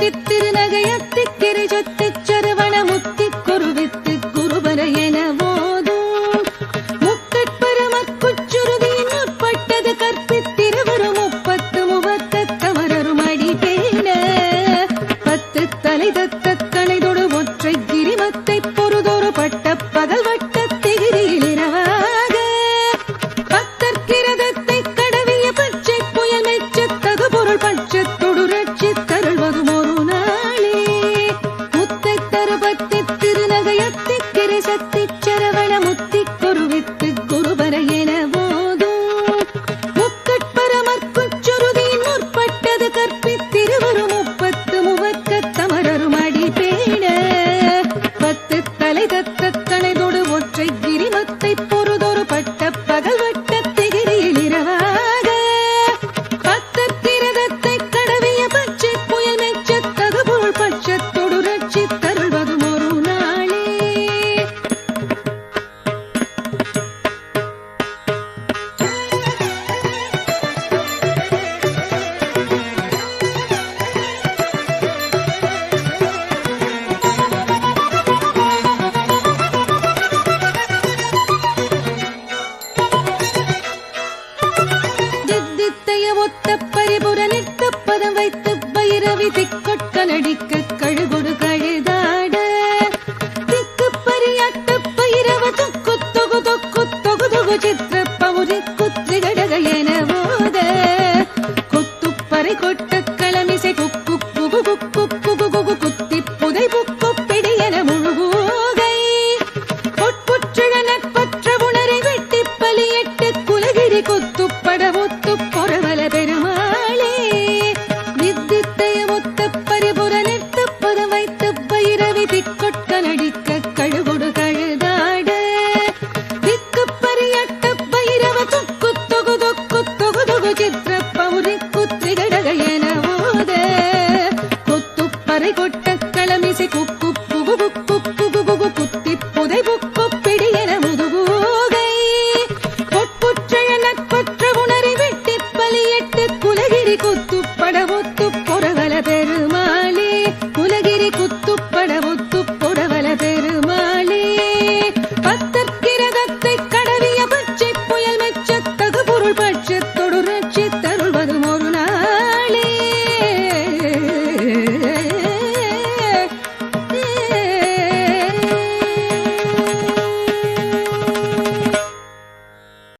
முப்பத்தி திருநகையத்தி கிரிஜொத்தி சரவண முத்தி குருவித்து குருபர என போதும் முக்கட்பரமக் உட்பட்டது கற்பித்திருவரும் முப்பத்து முவத்த தமரரும் அடிபேன பத்து தலை தத்த கணைதொடு ஒற்றை கிரிமத்தை பத்து ஒத்த பரிபுர நித்த பதம் வைத்து பைரவி திக்கொட்க நடிக்க கழுகுடு கழுதாட. திக்கு பரியாட்ட பைரவ தொக்கு தொகு தொக்கு தொகு தொகு சித்திர பவுரி குத்திகடக என போத கொத்துப்பறை கொட்ட